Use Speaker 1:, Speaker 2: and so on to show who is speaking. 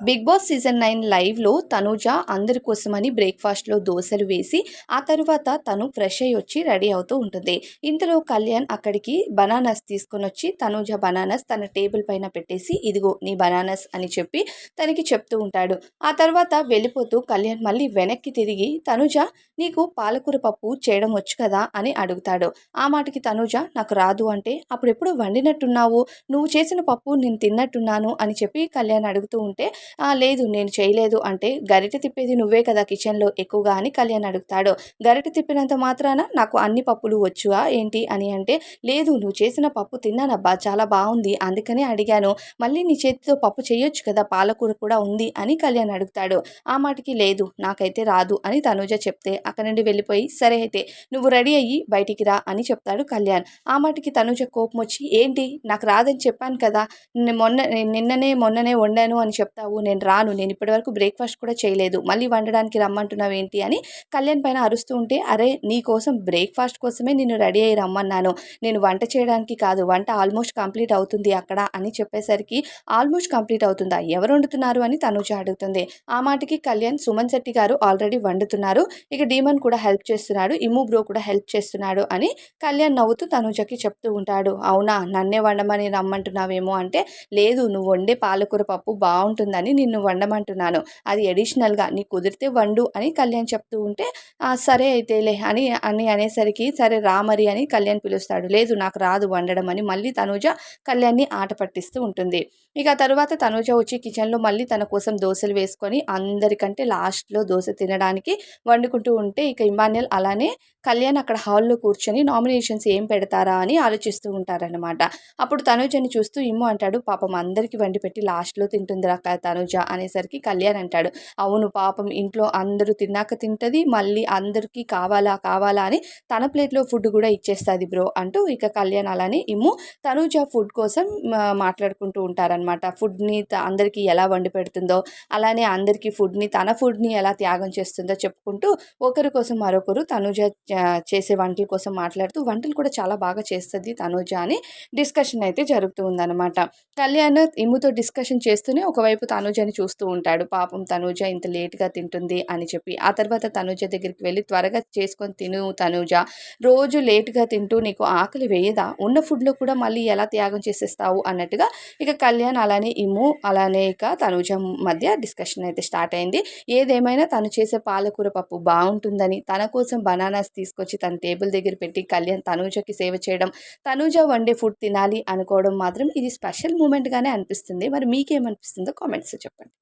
Speaker 1: Big boss season nine లైవ్లో తనుజ అందరి కోసమని బ్రేక్ఫాస్ట్లో దోశలు వేసి ఆ తర్వాత తను ఫ్రెష్ అయ్యి వచ్చి రెడీ అవుతూ ఉంటుంది. ఇంతలో కళ్యాణ్ అక్కడికి బనానాస్ తీసుకొని వచ్చి తనుజ బనానాస్ తన టేబుల్ పైన పెట్టేసి ఇదిగో నీ బనానాస్ అని చెప్పి తనకి చెప్తూ ఉంటాడు. ఆ తర్వాత వెళ్ళిపోతూ కళ్యాణ్ మళ్ళీ వెనక్కి తిరిగి తనుజ నీకు పాలకూర పప్పు చేయడం వచ్చు కదా అని అడుగుతాడు. ఆ మాటకి తనుజ నాకు రాదు అంటే అప్పుడెప్పుడు వండినట్టున్నావు? నువ్వు చేసిన పప్పు నేను తిన్నట్టున్నాను అని చెప్పి కళ్యాణ్ అడుగుతూ ఉంటే లేదు నేను చేయలేదు అంటే గరిటె తిప్పేది నువ్వే కదా కిచెన్లో ఎక్కువగా అని కళ్యాణ్ అడుగుతాడు. గరిటె తిప్పినంత మాత్రాన నాకు అన్ని పప్పులు వచ్చువా? ఏంటి? అని అంటే లేదు నువ్వు చేసిన పప్పు తిన్నానబ్బా చాలా బాగుంది అందుకనే అడిగాను. మళ్ళీ నీ చేతితో పప్పు చేయొచ్చు కదా పాలకూర కూడా ఉంది అని కళ్యాణ్ అడుగుతాడు. ఆ మాటకి లేదు నాకైతే రాదు అని తనూజ చెప్తే అక్కడి నుండి వెళ్ళిపోయి సరే అయితే నువ్వు రెడీ అయ్యి బయటికి రా అని చెప్తాడు కళ్యాణ్. ఆ మాటకి తనూజ కోపం వచ్చి ఏంటి? నాకు రాదని చెప్పాను కదా మొన్న నిన్ననే మొన్ననే వండాను అని చెప్తావు. నేను రాను నేను ఇప్పటివరకు బ్రేక్ఫాస్ట్ కూడా చేయలేదు మళ్ళీ వండడానికి రమ్మంటున్నావు ఏంటి అని కళ్యాణ్ పైన అరుస్తూ ఉంటే అరే నీ కోసం బ్రేక్ఫాస్ట్ కోసమే నేను రెడీ అయ్యి రమ్మన్నాను నేను వంట చేయడానికి కాదు వంట ఆల్మోస్ట్ కంప్లీట్ అవుతుంది అక్కడ అని చెప్పేసరికి ఆల్మోస్ట్ కంప్లీట్ అవుతుందా? ఎవరు వండుతున్నారు అని తనుజ అడుగుతుంది. ఆ మాటకి కళ్యాణ్ సుమన్ శెట్టి గారు ఆల్రెడీ వండుతున్నారు ఇక డీమన్ కూడా హెల్ప్ చేస్తున్నాడు ఇమ్ము బ్రో కూడా హెల్ప్ చేస్తున్నాడు అని కళ్యాణ్ నవ్వుతూ తనుజకి చెప్తూ ఉంటాడు. అవునా? నన్నే వండమని రమ్మంటున్నావేమో అంటే లేదు నువ్వు వండే పాలకూర పప్పు బాగుంటుందని నిన్ను వండమంటున్నాను. అది అడిషనల్గా నీ కుదిరితే వండు అని కళ్యాణ్ చెప్తూ ఉంటే "ఆ, సరే అయితేలే అని అని అనేసరికి సరే రా మరి అని కళ్యాణ్ పిలుస్తాడు. లేదు నాకు రాదు వండడం అని మళ్ళీ తనూజ కళ్యాణ్ని ఆట పట్టిస్తూ ఉంటుంది. ఇక తరువాత తనూజ వచ్చి కిచెన్లో మళ్ళీ తన కోసం దోశలు వేసుకొని అందరికంటే లాస్ట్లో దోశ తినడానికి వండుకుంటూ ఉంటే ఇక ఇమాన్యుల్ అలానే కళ్యాణ్ అక్కడ హాల్లో కూర్చొని నామినేషన్స్ ఏం పెడతారా అని ఆలోచిస్తూ ఉంటారనమాట అప్పుడు తనుజని చూస్తూ ఇమ్ము అంటాడు. పాపం అందరికీ వండి పెట్టి లాస్ట్లో తింటుంది రక తనుజ అనేసరికి కళ్యాణ్ అంటాడు. అవును పాపం ఇంట్లో అందరూ తిన్నాక తింటుంది మళ్ళీ అందరికీ కావాలా కావాలా అని తన ప్లేట్లో ఫుడ్ కూడా ఇచ్చేస్తుంది బ్రో అంటూ ఇక కళ్యాణ్ అలానే ఇమ్ము తనుజ ఫుడ్ కోసం మాట్లాడుకుంటూ ఉంటారనమాట ఫుడ్ని త- అందరికీ ఎలా వండి పెడుతుందో అలానే అందరికీ ఫుడ్ని తన ఫుడ్ని ఎలా త్యాగం చేస్తుందో చెప్పుకుంటూ ఒకరి కోసం మరొకరు తనుజ చేసే వంటల కోసం మాట్లాడుతూ వంటలు కూడా చాలా బాగా చేస్తుంది తనుజ అని డిస్కషన్ అయితే జరుగుతూ ఉందన్నమాట. కళ్యాణ్ ఇమ్ముతో డిస్కషన్ చేస్తూనే ఒకవైపు తనూజని చూస్తూ ఉంటాడు. పాపం తనూజ ఇంత లేట్గా తింటుంది అని చెప్పి. ఆ తర్వాత తనూజ దగ్గరికి వెళ్ళి త్వరగా చేసుకొని తిను తనూజ. రోజు లేట్గా తింటూ నీకు ఆకలి వేయదా? ఉన్న ఫుడ్లో కూడా మళ్ళీ ఎలా త్యాగం చేసేస్తావు? అన్నట్టుగా ఇక కళ్యాణ్ అలానే ఇమ్ము అలానే ఇక తనూజ మధ్య డిస్కషన్ అయితే స్టార్ట్ అయింది. ఏదేమైనా తను చేసే పాలకూర పప్పు బాగుంటుందని తన కోసం బనానాస్ తీసుకొచ్చి తన టేబుల్ దగ్గర పెట్టి కళ్యాణ్ తనూజకి సేవ చేయడం తనూజ వండే ఫుడ్ తినాలి అనుకోవడం మాత్రం ఇది స్పెషల్ మూమెంట్గానే అనిపిస్తుంది. మరి మీకేమనిపిస్తుందో కామెంట్స్ చెప్పండి.